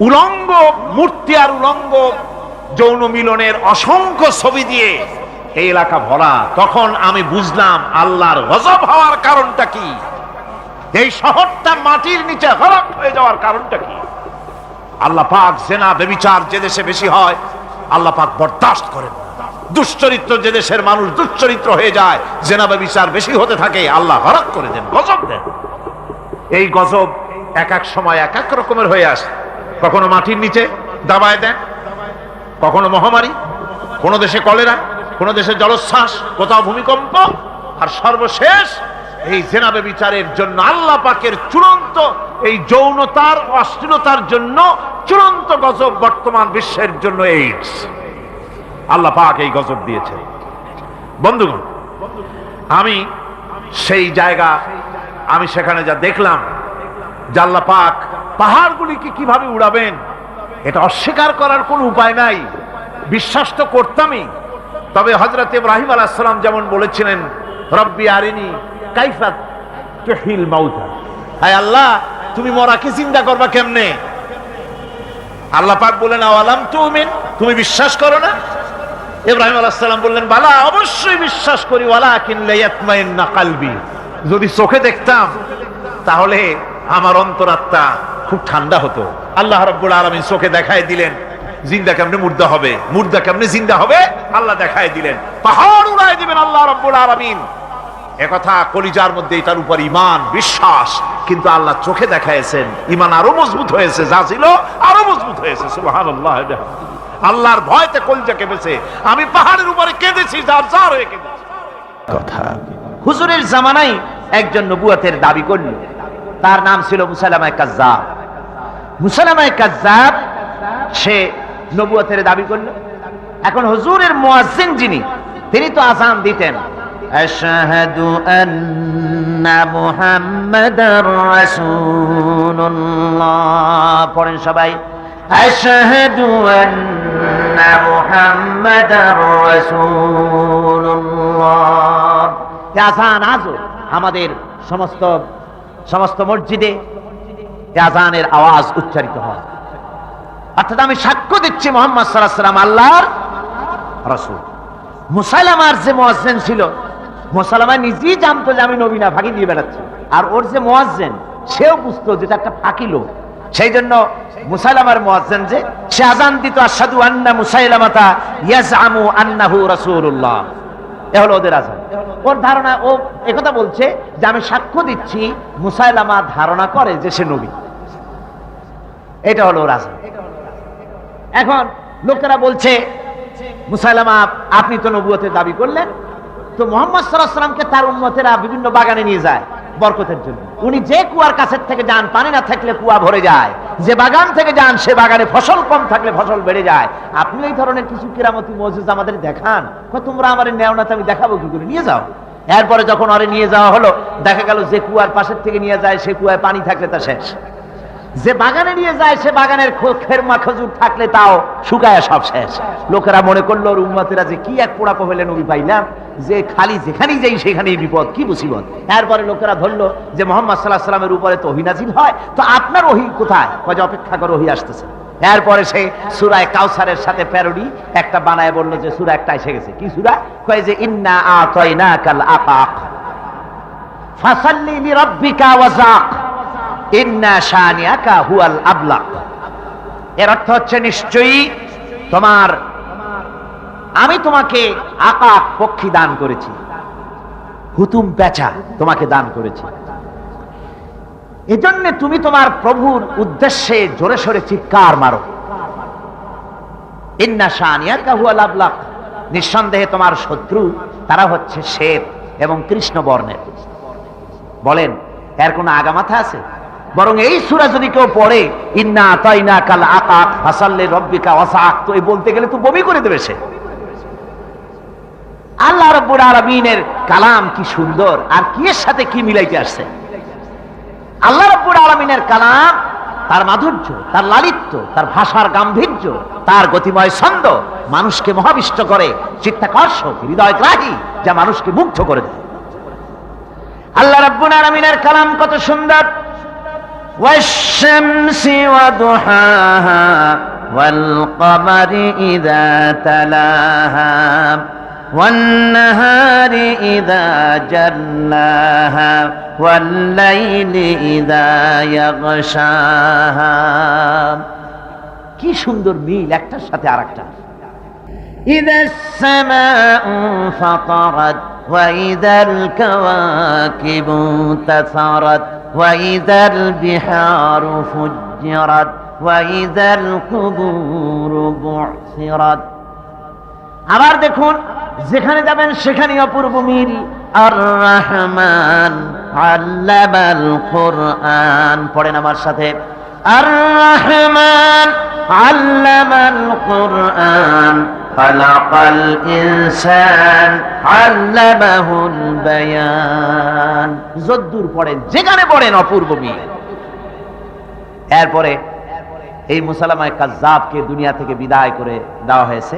উলঙ্গ মূর্তি আর উলঙ্গ যৌন মিলনের অসংখ্য ছবি দিয়ে এই এলাকা ভরা। তখন আমি বুঝলাম আল্লাহর গজব হওয়ার কারণটা কি? এই শহরটা মাটির নিচে হরক হয়ে যাওয়ার কারণটা কি? আল্লাহ পাক জেনা বেবিচার যে দেশে বেশি হয়, আল্লাহ পাক বরদাস্ত করেন। দুশ্চরিত্র যে দেশের মানুষ দুশ্চরিত্র হয়ে যায়, জেনা বেবিচার বেশি হতে থাকে, আল্লাহ হরক করে দেন, গজব দেন। এই গজব এক এক সময় এক এক রকমের হয়ে আসে। কখনো মাটির নিচে দাবায় দেন, কখনো মহামারী, কোনো দেশে কলেরা, কোনো দেশে জলোচ্ছ্বাস, কোথাও ভূমিকম্প, আর সর্বশেষ এই জেনাবে বিচারের জন্য আল্লাহ পাকের চূড়ান্ত এই যৌনতার অশ্লীলতার জন্য চূড়ান্ত গজব বর্তমান বিশ্বের জন্য এইডস আল্লাহ পাক এই গজব দিয়েছে বন্ধুগণ, আমি সেই জায়গা, আমি সেখানে যা দেখলাম জাল্লা পাক পাহাড়গুলিকে কীভাবে উড়াবেন, এটা অস্বীকার করার কোনো উপায় নাই। বিশ্বাস তো করতামই। তবে হজরত ইব্রাহিম আলাহাম যেমন বলেছিলেন, রব্বি আরিনি কাইফাত তুহিল মাউতা। হায় আল্লাহ, তুমি মরাকে চিন্তা করবা কেমনে? আল্লাহ পাক বলেন, আওয়ালাম তুমিন? তুমি বিশ্বাস করো না? ইব্রাহিম আলাহাম বললেন, বালা, অবশ্যই বিশ্বাস করি ওয়ালা কিনলে কালবি। যদি চোখে দেখতাম, তাহলে আমার অন্তরাত্মা খুব ঠান্ডা হতো। আল্লাহ রব্বুল আলমিন চোখে দেখায় দিলেন জিন্দা কেমনে মুর্দা হবে? মুর্দা কেমনে জিন্দা হবে? আল্লাহ দেখায় দিলেন। পাহাড় উড়াই দিবেন আল্লাহ রব্বুল আলমিন। একথা কলিজার মধ্যে এটার উপর ইমান বিশ্বাস। কিন্তু আল্লাহ চোখে দেখাইছেন ইমান আরও মজবুত হয়েছে যা ছিল আরও মজবুত হয়েছে সুবহানাল্লাহ আল্লাহর ভয়তে কলিজা কেঁপেছে। আমি পাহাড়ের উপরে কেঁদেছি যার যার হয়ে কেঁদেছি। কথা। হুজুরের জামানায় একজন নবুয়াতের দাবি করল তার নাম ছিল মুসালামায় কাজ্জাব। মুসালামায় কাজ্জাব সে নবুয়াতের দাবি করল। এখন হুজুরের মুয়াজ্জিন যিনি তিনি তো আজান দিতেন। আশহাদু আন্না মুহাম্মাদার রাসূলুল্লাহ। পড়েন সবাই। আশহাদু আন্না মুহাম্মাদার রাসূলুল্লাহ। এ আজান আজও আমাদের সমস্ত সমস্ত মসজিদে আজানের আওয়াজ উচ্চারিত হয়। অর্থাৎ আমি সাক্ষ্য দিচ্ছি মোহাম্মদ সাল্লাম আল্লাহর রসুল। মুসাইলামার যে মোয়াজ্জেন ছিল মুসালামা নিজেই জানতো যে আমি নবীনা ফাঁকি দিয়ে বেড়াচ্ছি। আর ওর যে মোয়াজ্জেন, সেও বুঝতো যেটা একটা ফাঁকি লোক। সেই জন্য মুসাইলামার মোয়াজ্জেন যে, সে আজান দিত আসাদু আন্না মুসাইলামাতা ইয়াজআমু আন্নাহু রাসূলুল্লাহ। এ হলো ওদের আজান ওর ধারণা, ও একথা বলছে যে আমি সাক্ষ্য দিচ্ছি, মুসাইলামা ধারণা করে যে সে নবী। এটা হলো আজান এখন লোকেরা বলছে, মুসাইলামা, আপনি তো নবুয়তের দাবি করলেন। তো মোহাম্মদ সাল্লাহ সাল্লামকে তার উন্মতেরা বিভিন্ন বাগানে নিয়ে যায় বরকতের জন্য। উনি যে কুয়ার কাছের থেকে যান, পানি না থাকলে কুয়া ভরে যায়। যে বাগান থেকে যান, সে বাগানে ফসল কম থাকলে ফসল বেড়ে যায়। আপনি এই ধরনের কিছু কিরামতি মজুজ আমাদের দেখান। তোমরা আমার নেও না আমি দেখাবো কি করে? নিয়ে যাও। এরপরে যখন আরে নিয়ে যাওয়া হলো, দেখা গেল যে কুয়ার পাশের থেকে নিয়ে যায়, সে কুয়ায় পানি থাকলে তা শেষ। যে বাগানে নিয়ে যায়, সে বাগানের খেরমা খেজুর থাকলে তাও শুকায় সব শেষ। লোকেরা মনে করল উম্মতেরা যে কি এক পোড়া কহলে নবী পাইলাম, যে খালি যেখানেই যাই সেখানেই বিপদ, কি মুসিবত? এরপরে লোকেরা ধরলো যে মোহাম্মদ সাল্লাহ সাল্লামের উপরে তো অহিনাজিল হয়, তো আপনার ওহি কোথায়? কয় অপেক্ষা করে ওহি আসতেছে। এরপরে সে সুরায় কাউসারের সাথে প্যারোডি একটা বানায় বলল যে সুরা একটা এসে গেছে। কি সুরা? কয় যে ইন্না আতয়না কাল আকাক ফাসাল্লি লিরাব্বিকা ওয়াজাক। এর অর্থ হচ্ছে নিশ্চয়ই তোমার, আমি তোমাকে আকাক পক্ষী দান করেছি। হুতুম পেঁচা তোমাকে দান করেছি। এজন্য তুমি তোমার প্রভুর উদ্দেশ্যে জোরে সোরে চিৎকার মারো। ইন্না হুয়াল আবলাক। নিঃসন্দেহে তোমার শত্রু তারা হচ্ছে শ্বেত এবং কৃষ্ণ বর্ণের বলেন, এর কোনো আগামাথা আছে? বরং এই সুরা যদি কেউ পড়ে, ইন্না তাইনা কাল আকাক ফাসাল্লে রব্বিকা ওয়াসাক তো এই বলতে গেলে তো বমি করে দেবে সে। আল্লাহ রব্বুল আলামিনের কালাম কি সুন্দর, আর কি এর সাথে কি মিলাইতে আসছে? আল্লাহ রব্বুল আলামিনের কালাম তার মাধুর্য, তার লালিত্য, তার ভাষার গাম্ভীর্য, তার গতিময় ছন্দ মানুষকে মহাবিষ্ট করে, চিত্তাকর্ষক, হৃদয়গ্রাহী, যা মানুষকে মুগ্ধ করে দেয়। আল্লাহ রাব্বুল আলামিনের কালাম কত সুন্দর والشمس وضحاها والقمر إذا تلاها والنهار إذا جلاها والليل إذا يغشاها কি সুন্দর মিল একটার সাথে আরেকটা إذا السماء انفطرت وإذا الكواكب انتثرت وإذا البحار فجرت وإذا القبور بعثرت আবার দেখুন যেখানে যাবেন সেখানে অপূর্ব মিল আর রহমান আল্লামাল কোরআন পড়েন আমার সাথে আর রহমান আল্লামাল কোরআন খালাকাল ইনসান আল্লামাহুল বায়ান। যদ্দুর পড়েন, যেখানে পড়েন অপূর্ব মিল। এরপরে এই মুসালামায় কাজ্জাবকে দুনিয়া থেকে বিদায় করে দেওয়া হয়েছে।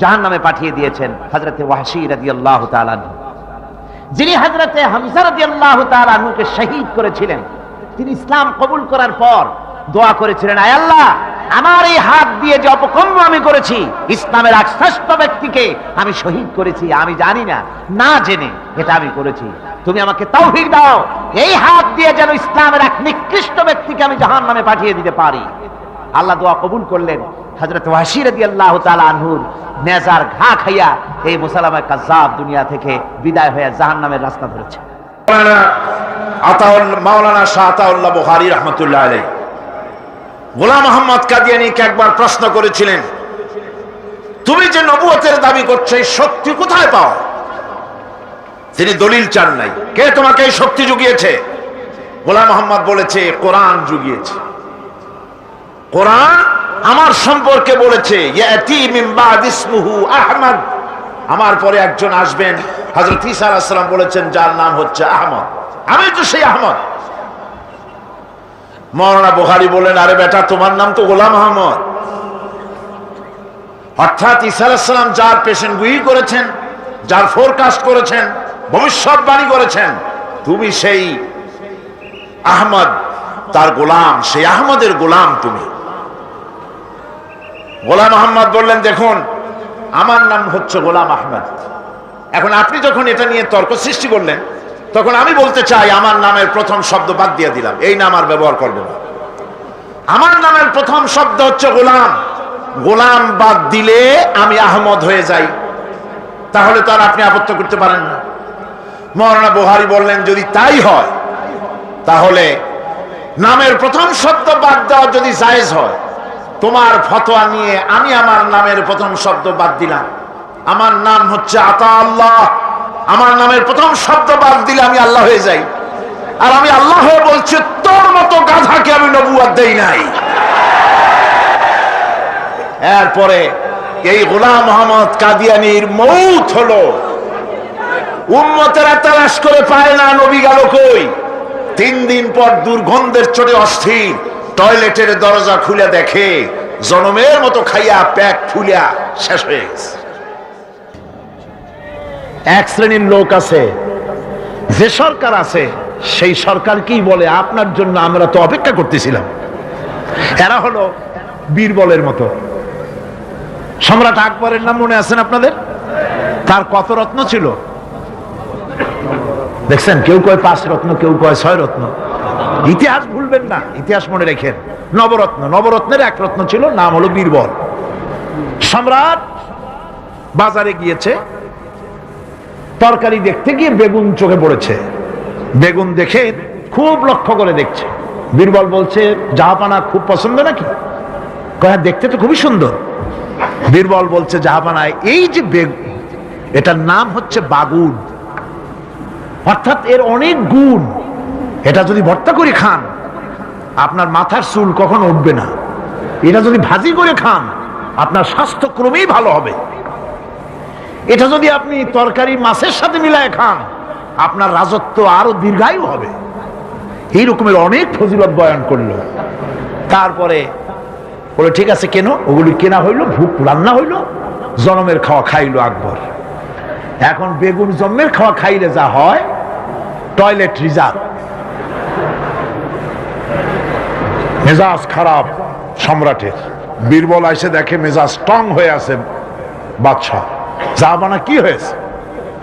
জাহান নামে পাঠিয়ে দিয়েছেন হজরতে ওয়াসি রাজি আল্লাহ যিনি হজরতে হামসা রাজি আল্লাহ তালুকে শহীদ করেছিলেন, তিনি ইসলাম কবুল করার পর দোয়া করেছিলেন, আয় আল্লাহ আমার এই হাত দিয়ে যে অপকর্ম আমি করেছি, ইসলামের এক শ্রেষ্ঠ ব্যক্তিকে আমি শহীদ করেছি, আমি জানি না না জেনে এটা আমি করেছি। তুমি আমাকে তৌফিক দাও, এই হাত দিয়ে যেন ইসলামের এক নিকৃষ্ট ব্যক্তিকে আমি জাহান নামে পাঠিয়ে দিতে পারি। আল্লাহ দোয়া কবুল করলেন হজরত ওয়াসির দি আল্লাহ আনহুর নেজার ঘা খাইয়া এই মুসালামায় কাজাব দুনিয়া থেকে বিদায় হয়ে জাহান নামের রাস্তা ধরেছে। মাওলানা শাহ আতাউল্লাহ বুখারী রহমতুল্লাহ আলাই গোলাম মোহাম্মদ কাদিয়ানিকে একবার প্রশ্ন করেছিলেন, তুমি যে নবুয়তের দাবি করছ, এই শক্তি কোথায় পাও তিনি দলিল চান নাই। কে তোমাকে এই শক্তি জুগিয়েছে? গোলাম মোহাম্মদ বলেছে, কোরআন জুগিয়েছে। কোরআন আমার সম্পর্কে বলেছে আহমদ। আমার পরে একজন আসবেন, হযরত ঈসা আলাইহিস বলেছেন, যার নাম হচ্ছে আহমদ। আমি তো সেই আহমদ। মৌলানা বুখারী বলেন আরে বেটা, তোমার নাম তো গোলাম আহমদ। অর্থাৎ ঈসা আলাইহিস সালাম যার পেশেন্ট গুই করেছেন, যার ফোরকাস্ট করেছেন, ভবিষ্যৎবাণী করেছেন, তুমি সেই আহমদ, তার গোলাম, সেই আহমদের গোলাম তুমি। গোলাম আহমদ বললেন, দেখুন, আমার নাম হচ্ছে গোলাম আহমদ। এখন আপনি যখন এটা নিয়ে তর্ক সৃষ্টি করলেন তখন আমি বলতে চাই, আমার নামের প্রথম শব্দ বাদ দিয়ে দিলাম। এই নাম আর ব্যবহার করব না। আমার নামের প্রথম শব্দ হচ্ছে গোলাম। গোলাম বাদ দিলে আমি আহমদ হয়ে যাই। তাহলে তো আর আপনি আপত্তি করতে পারেন না। মহারানা বুহারি বললেন, যদি তাই হয়, তাহলে নামের প্রথম শব্দ বাদ দেওয়া যদি জায়েজ হয়, তোমার ফতোয়া নিয়ে আমি আমার নামের প্রথম শব্দ বাদ দিলাম। আমার নাম হচ্ছে আতা আল্লাহ আমার নামের প্রথম শব্দ বাদ দিলে আমি আল্লাহ হয়ে যাই। আর আমি আল্লাহ হয়ে বলছি, তোর মতো গাধাকে আমি নবুয়াদ দেই নাই। এরপরে এই গোলাম মোহাম্মদ কাদিয়ানির মৌত হলো। উম্মতেরা তালাশ করে পায় না, নবী গেল কই? তিন দিন পর দুর্গন্ধের চড়ে অস্থির, টয়লেটের দরজা খুলে দেখে, জনমের মতো খাইয়া, প্যাক ফুলিয়া শেষ হয়ে গেছে। এক শ্রেণির লোক আছে, যে সরকার আছে, সেই সরকার কি বলে, আপনার জন্য আমরা তো অপেক্ষা করতেছিলাম। এরা হলো বীরবলের মতো। সম্রাট আকবরের নাম মনে আছেন আপনাদের? তার কত রত্ন ছিল? দেখছেন, কেউ কয় পাঁচ রত্ন, কেউ কয় ছয় রত্ন। ইতিহাস ভুলবেন না, ইতিহাস মনে রেখেন। নবরত্ন, নবরত্নের এক রত্ন ছিল, নাম হলো বীরবল। সম্রাট বাজারে গিয়েছে তরকারি দেখতে গিয়ে বেগুন চোখে পড়েছে। বেগুন দেখে খুব লক্ষ্য করে দেখছে। বীরবল বলছে জাহাপানা খুব পছন্দ নাকি? কয় "হ্যাঁ, দেখতে তো খুবই সুন্দর। বীরবল বলছে জাহাপানায় এই যে বেগুন এটার নাম হচ্ছে বাগুন। অর্থাৎ এর অনেক গুণ। এটা যদি ভর্তা করে খান আপনার মাথার চুল কখনো উঠবে না। এটা যদি ভাজি করে খান আপনার স্বাস্থ্য ক্রমেই ভালো হবে। এটা যদি আপনি তরকারি মাছের সাথে মিলায় খান, আপনার রাজত্ব আরও দীর্ঘায়ু হবে। এই রকমের অনেক ফজিলত বয়ান করল। তারপরে বলে, ঠিক আছে, কেন? ওগুলি কেনা হইল, ভুক রান্না হইল, জনমের খাওয়া খাইলো আকবর। এখন বেগুন জন্মের খাওয়া খাইলে যা হয়, টয়লেট রিজার্ভ। মেজাজ খারাপ সম্রাটের। বীরবল এসে দেখে মেজাজ স্ট্রং হয়ে আছে বাদশাহ। জাহাবানা কি হয়েছে?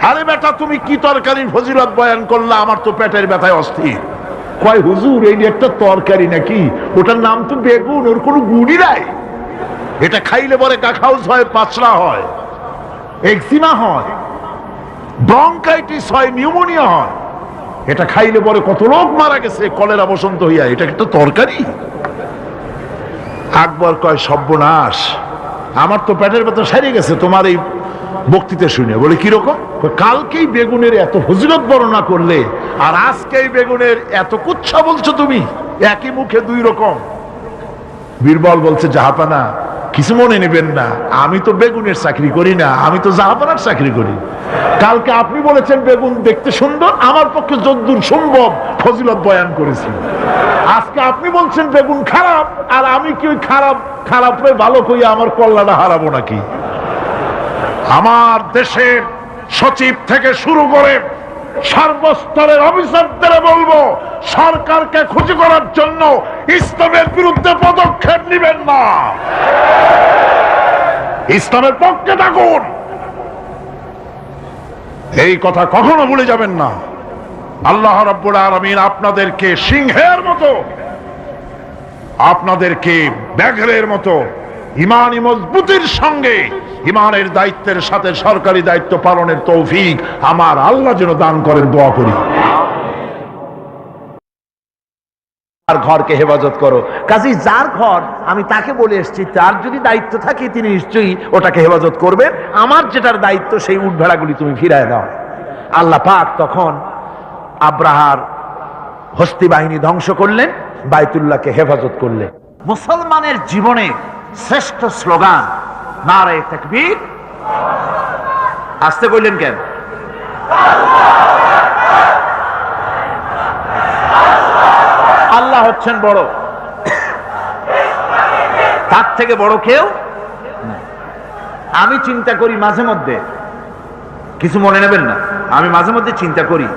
আরে বেটা, তুমি কি তরকারির ফজিলত বয়ান করলা? আমার তো পেটের ব্যথায় অস্থির। কয়, হুজুর, এই একটা তরকারি নাকি? ওটার নাম তো বেগুন, ওর কোনো গুণই নাই। এটা খাইলে পরে কাখাউস হয়, পাচড়া হয় এক্সিমা হয় ব্রঙ্কাইটিস হয়, নিউমোনিয়া হয়। এটা খাইলে পরে কত লোক মারা গেছে, কলেরা বসন্ত হইয়া। এটা একটা তরকারি? আকবর কয়, সর্বনাশ। আমার তো পেটের ব্যথা সারিয়ে গেছে, তোমার এই বক্তৃতা শুনে বলে কীরকম কালকেই বেগুনের এত ফজিলত বর্ণনা করলে, আর আজকেই বেগুনের এত কুচ্ছা বলছো তুমি, একই মুখে দুই রকম। বীরবল বলছে, জাহাপানা, কিছু মনে নেবেন না, আমি তো বেগুনের চাকরি করি না, আমি তো জাহাপানার চাকরি করি। কালকে আপনি বলেছেন, বেগুন দেখতে সুন্দর, আমার পক্ষে যদ্দূর সম্ভব, ফজিলত বয়ান করেছি। আজকে আপনি বলছেন, বেগুন খারাপ, আর আমি কি খারাপ খারাপ ভালো করি আমার কল্লাটা হারাবো নাকি? আমার দেশের সচিব থেকে শুরু করে সর্বস্তরের অফিসারদের বলব, সরকারকে খুঁজি করার জন্য ইসলামের বিরুদ্ধে পদক্ষেপ নেবেন না। ইসলামের পক্ষে থাকুন। এই কথা কখনো ভুলে যাবেন না। আল্লাহ রাব্বুল আলামিন আপনাদেরকে সিংহের মতো, আপনাদেরকে ব্যাঘ্রের মতো ইমানি মজবুতির সঙ্গে। ইমানের দায়িত্বের সাথে সরকারি দায়িত্ব পালনের তৌফিক আমার আল্লাহ যেন দান করেন দোয়া করি। আর ঘরকে হেফাজত করো। কাজী যার ঘর আমি তাকে বলে এসেছি তার যদি দায়িত্ব থাকে তিনি নিশ্চয়ই ওটাকে হেফাজত করবেন। আমার যেটার দায়িত্ব সেই উঠভেড়াগুলি তুমি ফিরায় দাও। আল্লাহ পাক তখন আব্রাহার হস্তি বাহিনী ধ্বংস করলেন বাইতুল্লাহকে হেফাজত করলেন। মুসলমানের জীবনে শ্রেষ্ঠ স্লোগান, নারে তাকবীর। আসতে বললেন কেন? আল্লাহ হচ্ছেন বড়। তার থেকে বড় কেউ আমি চিন্তা করি মাঝে মধ্যে। কিছু মনে নেবেন না, আমি মাঝে মধ্যে চিন্তা করি।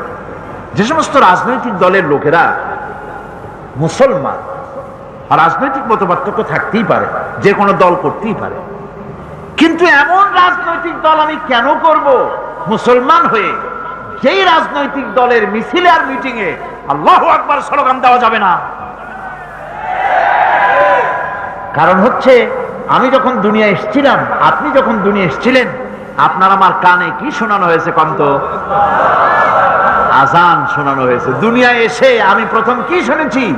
যে সমস্ত রাজনৈতিক দলের লোকেরা মুসলমান রাজনৈতিক মতপার্থক্য থাকতেই পারে যে কোনো দল করতেই পারে। কিন্তু এমন রাজনৈতিক দল আমি কেন করব? মুসলমান হয়ে যেই রাজনৈতিক দলের মিছিলে আর মিটিং এ আল্লাহ আকবার স্লোগান দেওয়া যাবে না। কারণ হচ্ছে, আমি যখন দুনিয়া এসেছিলাম, আপনি যখন দুনিয়া এসেছিলেন, আপনার আমার কানে কি শোনানো হয়েছে কন্ত আজান শোনানো হয়েছে। দুনিয়ায় এসে আমি প্রথম কি শুনেছি?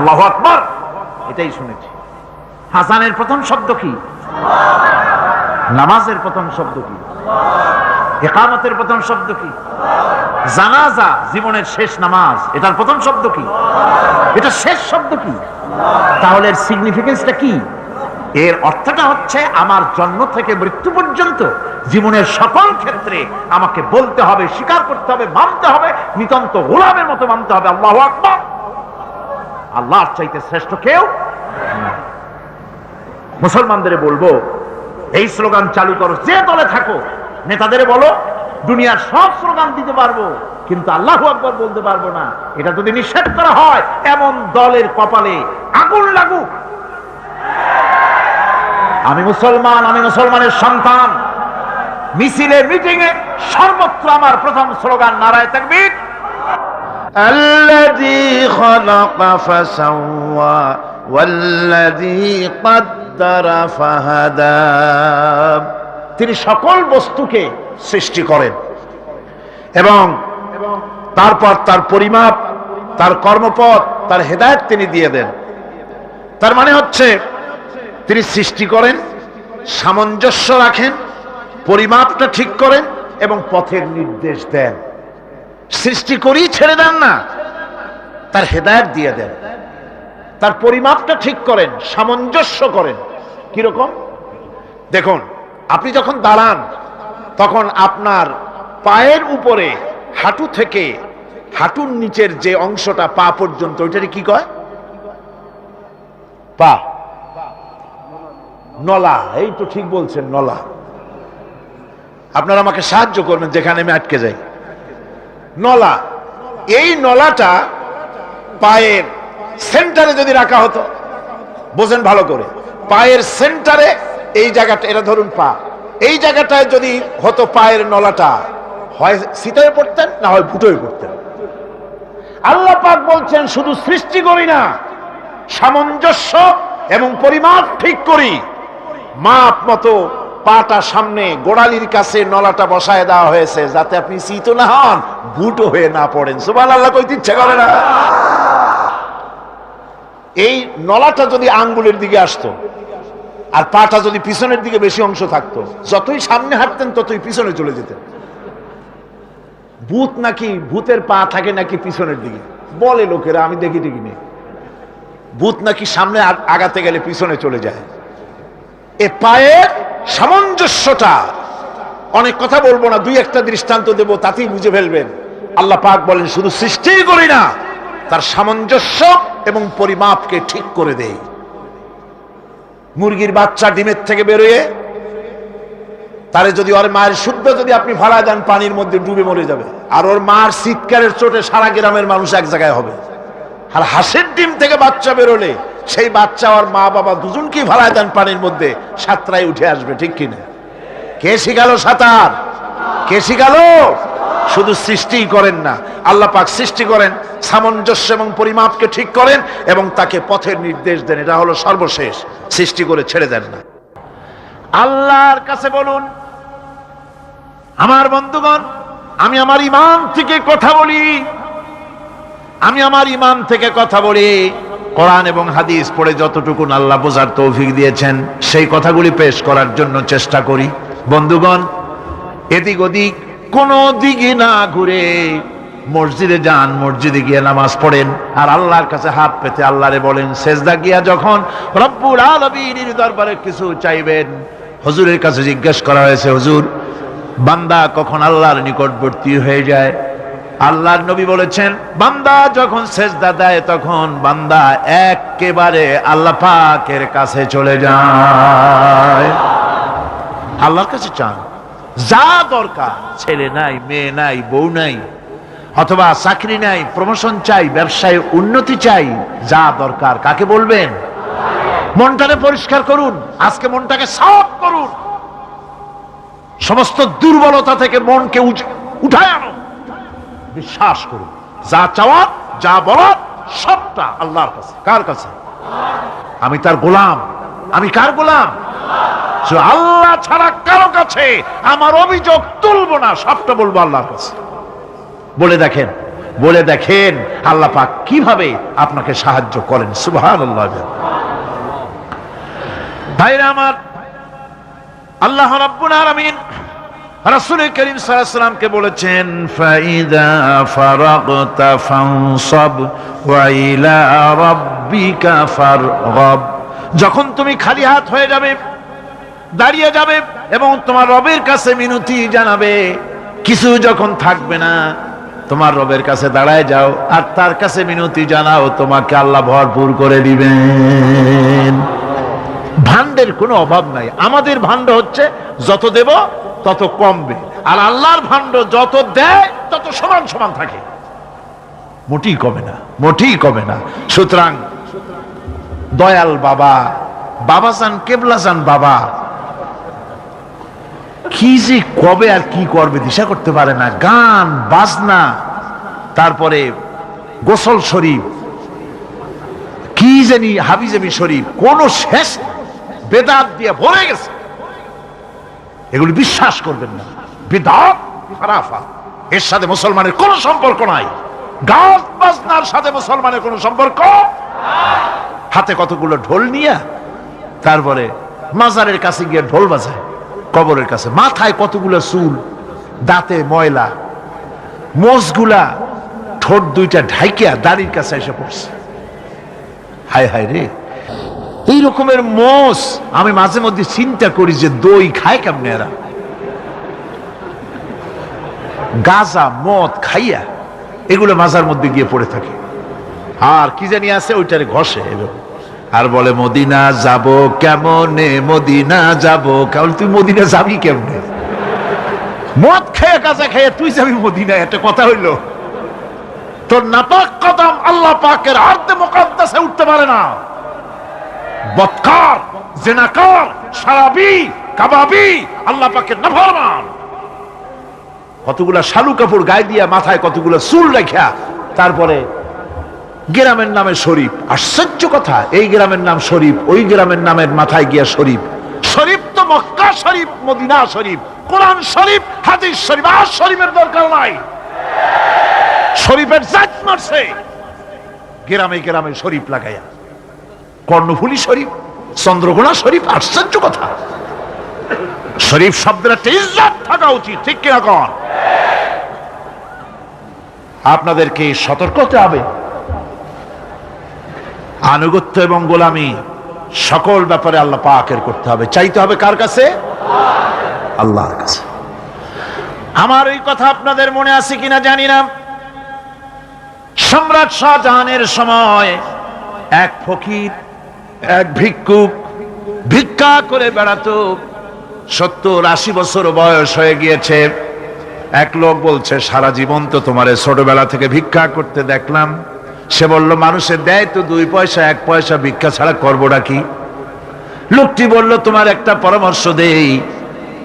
আল্লাহ আকবর। এটাই শুনেছি। হাসানের প্রথম শব্দ কি? নামাজের প্রথম শব্দ কি? একামতের প্রথম শব্দ কি? জানাজা জীবনের শেষ নামাজ, এটার প্রথম শব্দ কি? এটা শেষ শব্দ কি? তাহলে সিগনিফিকেন্সটা কি? এর অর্থটা হচ্ছে আমার জন্ম থেকে মৃত্যু পর্যন্ত জীবনের সকল ক্ষেত্রে আমাকে বলতে হবে, স্বীকার করতে হবে, মানতে হবে, নিতন্ত গোলামের মতো মানতে হবে, আল্লাহ আকবর। আল্লাহর চাইতে শ্রেষ্ঠ কেউ? মুসলমানদের বলব, এই স্লোগান চালু করো, যে দলে থাকো, নেতাদের বলো, দুনিয়ার সব স্লোগান দিতে পারব, কিন্তু আল্লাহ আকবর বলতে পারব না। এটা যদি নিষেধ করা হয়, এমন দলের কপালে আগুন লাগুক। আমি মুসলমান, আমি মুসলমানের সন্তান। মিছিলে মিটিং এ সর্বত্র আমার প্রথম স্লোগান, নারায় তাকবীর। الذي خلق فسوى والذي قدر فهدى তিনি সকল বস্তুকে সৃষ্টি করেন এবং তারপর তার পরিমাপ তার কর্মপথ তার হেদায়ত তিনি দিয়ে দেন তার মানে হচ্ছে তিনি সৃষ্টি করেন সামঞ্জস্য রাখেন পরিমাপটা ঠিক করেন এবং পথের নির্দেশ দেন সৃষ্টি করেই ছেড়ে দেন না। তার হেদায়ত দিয়ে দেন। তার পরিমাপটা ঠিক করেন, সামঞ্জস্য করেন। কীরকম দেখুন, আপনি যখন দাঁড়ান, তখন আপনার পায়ের উপরে হাঁটু থেকে হাঁটুর নিচের যে অংশটা পা পর্যন্ত ওইটারে কি কয়? পা। নলা, এই তো ঠিক বলছেন, নলা। আপনারা আমাকে সাহায্য করবেন যেখানে আমি আটকে যাই। নলা। এই নলাটা পায়ের সেন্টারে যদি রাখা হতো, বোঝেন ভালো করে, পায়ের সেন্টারে এই জায়গাটা, এটা ধরুন পা। এই জায়গাটায় যদি হতো পায়ের নলাটা, হয় সিটায় পড়তেন না হয় ফুটোয় পড়তেন? আল্লাহ পাক বলছেন, শুধু সৃষ্টি করি না, সামঞ্জস্য এবং পরিমাপ ঠিক করি। মাপ মতো পাটা সামনে গোড়ালির কাছে নলাটা বসায় দেওয়া হয়েছে, যাতে আপনি শীত না হন, বুটো হয়ে না পড়েন। সুবান আল্লাহ কইতে ইচ্ছা করে না। এই নলাটা যদি আঙ্গুলের দিকে আসতো, আর পাটা যদি পিছনের দিকে বেশি অংশ থাকতো, যতই সামনে হাঁটতেন, ততই পিছনে চলে যেতেন। ভূত নাকি, ভূতের পা থাকে নাকি পিছনের দিকে? বলে লোকেরা, আমি দেখি দেখি নেই। ভূত নাকি সামনে আগাতে গেলে পিছনে চলে যায়। এ পায়ের সামঞ্জস্যটা অনেক কথা বলব না, দুই একটা দৃষ্টান্ত দেব, তাতেই বুঝে ফেলবেন। আল্লাহ পাক বলেন, শুধু সৃষ্টিই করি না, তার সামঞ্জস্য এবং পরিমাপকে ঠিক করে দেই। মুরগির বাচ্চা ডিমের থেকে বেরোয়, তারে যদি ওর মায়ের শুদ্ধ যদি আপনি ফালা দেন, পানির মধ্যে ডুবে মরে যাবে। আর ওর মার চিৎকারের চোটে সারা গ্রামের মানুষ এক জায়গায় হবে। আর হাঁসের ডিম থেকে বাচ্চা বেরোলে সেই বাচ্চা আর মা বাবা দুজনকেই ফালায় দেন পানির মধ্যে সাতটায় উঠে আসবে, ঠিক কিনা? কে শিখালো সাঁতার? কে শিখালো? শুধু সৃষ্টিই করেন না, আল্লাহ পাক সৃষ্টি করেন, সামঞ্জস্য এবং পরিমাপকে ঠিক করেন এবং তাকে পথের নির্দেশ দেন, এটা হলো সর্বশেষ, সৃষ্টি করে ছেড়ে দেন না। আল্লাহর কাছে বলুন, আমার বন্ধুগণ, আমি আমার ইমান থেকে কথা বলি, আমি আমার ইমান থেকে কথা বলি। কোরআন এবং হাদিস পড়ে যতটুকু আল্লাহ বোঝার তৌফিক দিয়েছেন, সেই কথাগুলি পেশ করার জন্য চেষ্টা করি। বন্ধুগণ, এদিক ওদিক কোনো দিকে না ঘুরে মসজিদে যান, মসজিদে গিয়ে নামাজ পড়েন, আর আল্লাহর কাছে হাত পেতে আল্লাহরে বলেন, সেজদা গিয়া যখন রব্বুল আলমীর দরবারে কিছু চাইবেন, হুজুরের কাছে জিজ্ঞেস করা হয়েছে, হুজুর, বান্দা কখন আল্লাহর নিকটবর্তী হয়ে যায়? আল্লাহর নবী বলেছেন, বান্দা যখন সেজদা দেয় তখন বান্দা একেবারে আল্লাহ পাকের কাছে চলে যায়। আল্লাহর কাছে চান। যা দরকার, ছেলে নাই, মেয়ে নাই, বউ নাই, অথবা চাকরি নাই প্রমোশন চাই, ব্যবসায় উন্নতি চাই, যা দরকার। কাকে বলবেন? মনটাকে পরিষ্কার করুন, আজকে মনটাকে সাফ করুন। সমস্ত দুর্বলতা থেকে মনকে উঠায় আনো বিশ্বাস করুন। যা চাওয়ার যা বলার সবটা আল্লাহর কাছে। কার কাছে? আমি তার গোলাম। আমি কার গোলাম? আল্লাহ ছাড়া কারও কাছে আমার অভিযোগ তুলবো না, সবটা বলব আল্লাহর কাছে। বলে দেখেন বলে দেখেন আল্লাহ পাক কীভাবে আপনাকে সাহায্য করেন। সুবহান আল্লাহ ভাইরা আমার, আল্লাহ রাব্বুল আলামিন রাসূল করিম সাল্লামকে বলেছেন, ফাইদা যখন তুমি খালি হাত হয়ে যাবে, দাঁড়িয়ে যাবে এবং তোমার রবের কাছে মিনতি জানাবে, কিছু যখন থাকবে না, তোমার রবের কাছে দাঁড়ায় যাও আর তার কাছে মিনতি জানাও, তোমাকে আল্লাহ ভরপুর করে দিবেন। ভান্ডের কোনো অভাব নাই। আমাদের ভান্ড হচ্ছে, যত দেব তত কমবে। আর আল্লাহর ভান্ড যত দেয়, তত সমান সমান থাকে। মোটেই কমে না, মোটেই কমে না। সুতরাং দয়াল বাবা বাবা চান কেবলা চান বাবা। কি যে কবে আর কি করবে দিশা করতে পারে না। গান, বাজনা, তারপরে গোসল শরীফ। কি জানি হাবিজাবি শরীফ। কোন শেষ বেদাত দিয়ে ভরে গেছে। এগুলি বিশ্বাস করবেন না। বেদাত এর সাথে মুসলমানের কোনো সম্পর্ক নাই। গাছ বাজনার সাথে মুসলমানের কোনো সম্পর্ক হাতে কতগুলো ঢোল নিয়ে তারপরে মাজারের কাছে গিয়ে ঢোল বাজায়, কবরের কাছে। মাথায় কতগুলো চুল, দাঁতে ময়লা মোষগুলা ঠোঁট দুইটা ঢাইকিয়া দাড়ির কাছে এসে পড়ছে। হায় হায় রে। এই রকমের মোষ আমি মাঝে মধ্যে চিন্তা করি যে দই খায় কেমনে এরা? গাজা, মদ খাইয়া এগুলো মাজার মধ্যে গিয়ে পড়ে থাকে। আর কি জানি আছে, ওইটারে ঘষে এলো আর বলে, মদিনা যাব কেমনে? মদিনা যাব কেমন তুই মদিনা যাবি কেমনে? মদ খেয়ে কাঁচা খেয়ে তুই যাবি মদিনা একটা কথা হইল। তোর নাপাক কদম আল্লাহ পাকের আর্ধে মোকাদ্দাসে উঠতে পারে না। বৎকার, জেনাকার, সারাবি, কাবাবি, আল্লাহ পাকের নাফরমান। কতগুলা শালু কাপড় গায়ে দিয়া মাথায় কতগুলো চুল রেখা, তারপরে গ্রামের নামে শরীফ। আশ্চর্য কথা, এই গ্রামের নাম শরীফ, ওই গ্রামের নামের মাথায় গিয়া শরীফ। শরীফ তো মক্কা শরীফ, মদিনা শরীফ। কোরআন শরীফ, হাদিস শরীফ, আর শরীফের দরকার নাই। শরীফের জাত মারছে। গ্রামে গ্রামে শরীফ লাগাইয়া। কর্ণফুলি শরীফ চন্দ্রকোনা শরীফ, আশ্চর্য কথা। শরীফ শব্দের একটা ইজ্জত থাকা উচিত, ঠিক কিনা কন? আপনাদেরকে সতর্ক হতে হবে। আনুগত্য এবং গোলামি সকল ব্যাপারে আল্লাহ পাকের করতে হবে। চাইতে হবে কার কাছে? আল্লাহর কাছে। আমার এই কথা আপনাদের মনে আছে কিনা জানি না। সম্রাট শাহজাহানের সময় এক ফকির এক ভিক্ষুক ভিক্ষা করে বেড়াতো সত্তর আশি বছর বয়স হয়ে গিয়েছে। এক লোক বলছে, সারা জীবন তো তোমার ছোটবেলা থেকে ভিক্ষা করতে দেখলাম। সে বলল, মানুষের দেয় তো দুই পয়সা, এক পয়সা ভিক্ষা ছাড়া করবোটা কি? লোকটি বলল, তোমার একটা পরামর্শ দেই।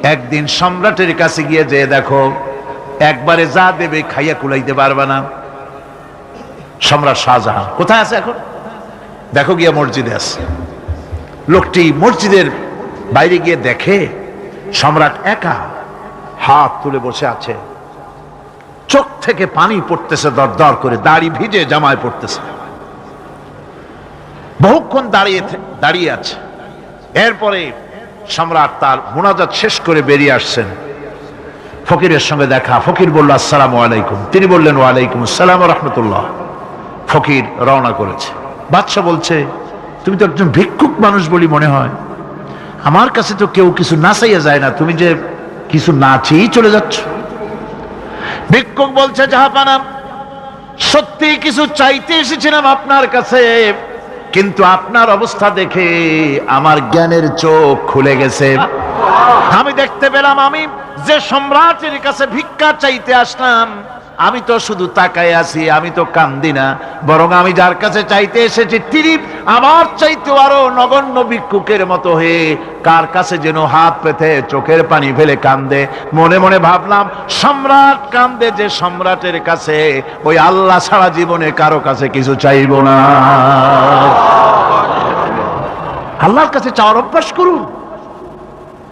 একদিন সম্রাটের কাছে গিয়ে যে দেখো, একবারে যা দেবে খাইয়া কুলাইতে পারবে না। সম্রাট শাহজাহান, কোথায় আছে এখন? দেখো গিয়া মসজিদে আছে। লোকটি মসজিদের বাইরে গিয়ে দেখে, সম্রাট একা হাত তুলে বসে আছে। চোখ থেকে পানি পড়তেছে দর দর করে দাড়ি ভিজে জামায় পড়তেছে। বহুক্ষণ দাঁড়িয়ে দাঁড়িয়ে আছে। এরপরে সম্রাট তার মোনাজাত শেষ করে বেরিয়ে আসছেন। ফকিরের সঙ্গে দেখা। ফকির বলল, আসসালামু আলাইকুম। তিনি বললেন, ওয়ালাইকুম আসসালাম রহমতুল্লাহ। ফকির রওনা করেছে। বাদশাহ বলছে, তুমি তো একজন ভিক্ষুক মানুষ বলি মনে হয়। আমার কাছে তো কেউ কিছু না চাইয়া যায় না, তুমি যে কিছু না চেয়েই চলে যাচ্ছ। ভিক্ষুক বলছে জাহাপানা সত্যি কিছু চাইতে এসেছিলাম আপনার কাছে, কিন্তু আপনার অবস্থা দেখে আমার জ্ঞানের চোখ খুলে গেছে। আমি দেখতে পেলাম আমি যে সম্রাটের কাছে ভিক্ষা চাইতে আসলাম আমি তো শুধু তাকায় আছি, আমি তো কান্দি না। বরং আমি যার কাছে চাইতে এসেছি তিনি আমার চাইতে আরও নগণ্য ভিক্ষুকের মতো হয়ে কার কাছে যেন হাত পেতে চোখের পানি ফেলে কান্দে। মনে মনে ভাবলাম, সম্রাট কান্দে যে সম্রাটের কাছে, ওই আল্লাহ ছাড়া জীবনে কারও কাছে কিছু চাইব না। আল্লাহর কাছে চাওয়ার অভ্যাস করুন।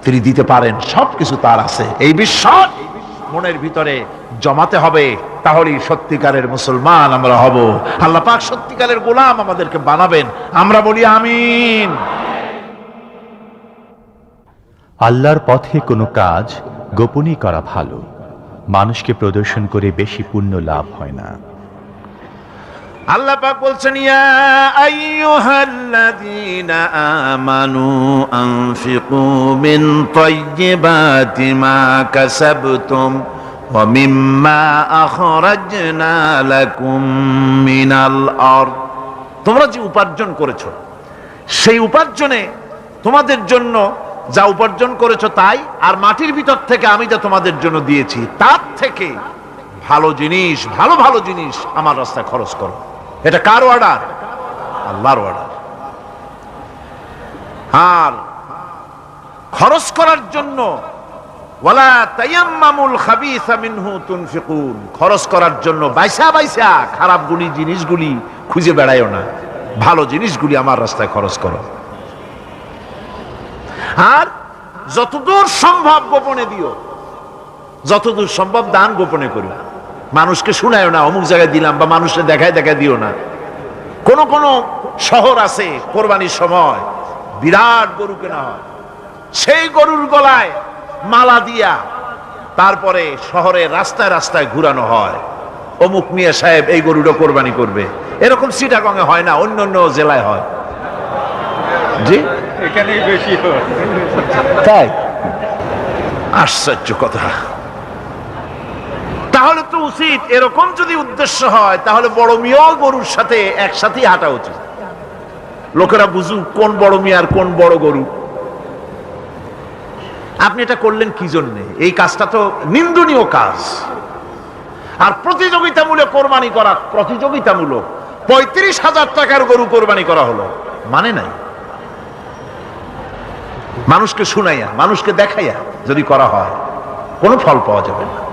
তিনি দিতে পারেন, সবকিছু তার আছে। এই বিশ্বাস মনের ভিতরে জমাতে হবে তাহলেই সত্যিকারের মুসলমান আমরা হব। আল্লাহ পাক সত্যিকারের গোলাম আমাদেরকে বানাবেন। আমরা বলি আমিন। আল্লাহর পথে কোনো কাজ গোপনই করা ভালো। মানুষকে প্রদর্শন করে বেশি পুণ্য লাভ হয় না। আল্লাহ পাক বলছেন ইয়া আইয়ুহাল্লাযীনা আমানু আনফিকু মিন তাইয়্যিবাতি মা কাসাবতুম। তোমরা যে উপার্জন করেছ, সেই উপার্জনে তোমাদের জন্য যা উপার্জন করেছ তাই, আর মাটির ভিতর থেকে আমি যা তোমাদের জন্য দিয়েছি, তার থেকে ভালো জিনিস, ভালো ভালো জিনিস আমার রাস্তায় খরচ করো। এটা কার অর্ডার আল্লাহর অর্ডার আর খরচ করার জন্য ওয়ালা তায়াম্মামুল খাবিসা খরচ করার জন্য বাইসা বাইসা খারাপ গুলি জিনিসগুলি খুঁজে বেড়াইও না। ভালো জিনিসগুলি আমার রাস্তায় খরচ করো। আর যতদূর সম্ভব গোপনে দিও। যতদূর সম্ভব দান গোপনে করি মানুষকে শুনায়ও না, অমুক জায়গায় দিলাম বা মানুষকে দেখায় দেখায় দিও না। কোন কোন শহর আছে কোরবানির সময় বিরাট গরু কেনা হয়। সেই গরুর গলায় মালা দিয়া তারপরে শহরের রাস্তায় রাস্তায় ঘুরানো হয়। অমুক মিয়া সাহেব এই গরুটা কোরবানি করবে। এরকম সিটাগঙ্গে হয় না অন্য অন্য জেলায় হয়। জি? এখানেই বেশি তাই? আশ্চর্য কথা। তাহলে তো উচিত এরকম যদি উদ্দেশ্য হয় তাহলে বড় মিয়াও গরুর সাথে একসাথেই হাঁটা উচিত। লোকেরা বুঝুক কোন বড় মিয়া আর কোন বড় গরু। আপনি এটা করলেন কি জন্যে? এই কাজটা তো নিন্দনীয় কাজ। আর প্রতিযোগিতামূলক কোরবানি করা, প্রতিযোগিতামূলক, পঁয়ত্রিশ হাজার টাকার গরু কোরবানি করা হলো। মানে নাই। মানুষকে শুনাইয়া, মানুষকে দেখাইয়া যদি করা হয়, কোনো ফল পাওয়া যাবে না।